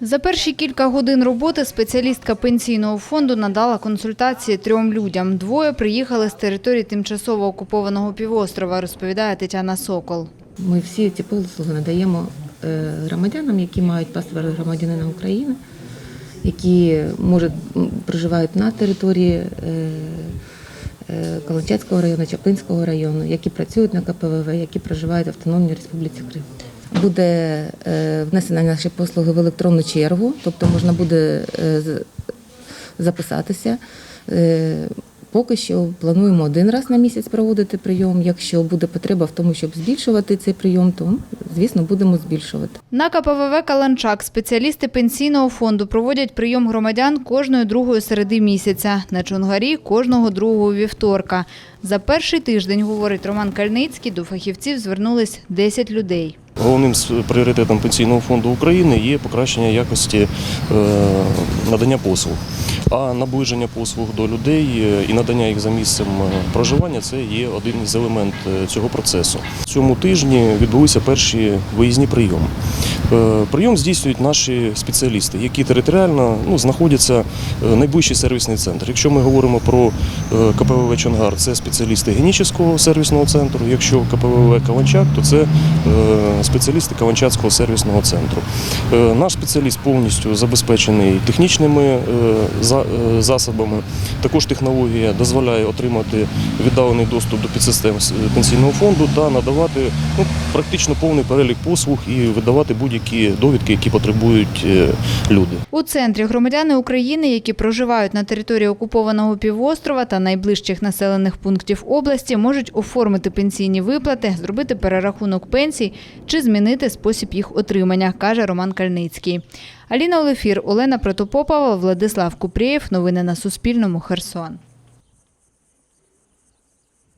За перші кілька годин роботи спеціалістка пенсійного фонду надала консультації трьом людям. Двоє приїхали з території тимчасово окупованого півострова, розповідає Тетяна Сокол. Ми всі ці послуги надаємо е, громадянам, які мають паспорт громадянина України, які може, проживають на території е, е, Каланчацького району, Чаплинського району, які працюють на КПВВ, які проживають в Автономній Республіці Крим. Буде е, внесена наші послуги в електронну чергу, тобто можна буде е, записатися. Е, Поки що плануємо один раз на місяць проводити прийом. Якщо буде потреба в тому, щоб збільшувати цей прийом, то звісно будемо збільшувати. На КПВВ «Каланчак» спеціалісти пенсійного фонду проводять прийом громадян кожної другої середи місяця, на Чонгарі – кожного другого вівторка. За перший тиждень, говорить Роман Кальницький, до фахівців звернулись 10 людей. Головним пріоритетом Пенсійного фонду України є покращення якості е, надання послуг. А наближення послуг до людей е, і надання їх за місцем е, проживання це є один із елементів е, цього процесу. Цьому тижні відбулися перші виїзні прийоми. Прийом здійснюють наші спеціалісти, які територіально ну, знаходяться найближчий сервісний центр. Якщо ми говоримо про КПВВ Чонгар, це спеціалісти Генічеського сервісного центру. Якщо КПВВ Каланчак, то це е, спеціалісти Каланчацького сервісного центру. Е, Наш спеціаліст повністю забезпечений технічними е, за- е, засобами. Також технологія дозволяє отримати віддалений доступ до підсистем пенсійного фонду та надавати ну, практично повний перелік послуг і видавати будь-які довідки, які потребують е, люди. У центрі громадяни України, які проживають на території окупованого півострова та найближчих населених пунктів області, можуть оформити пенсійні виплати, зробити перерахунок пенсій чи змінити спосіб їх отримання, каже Роман Кальницький. Аліна Олефір, Олена Протопопова, Владислав Купрієв. Новини на Суспільному. Херсон.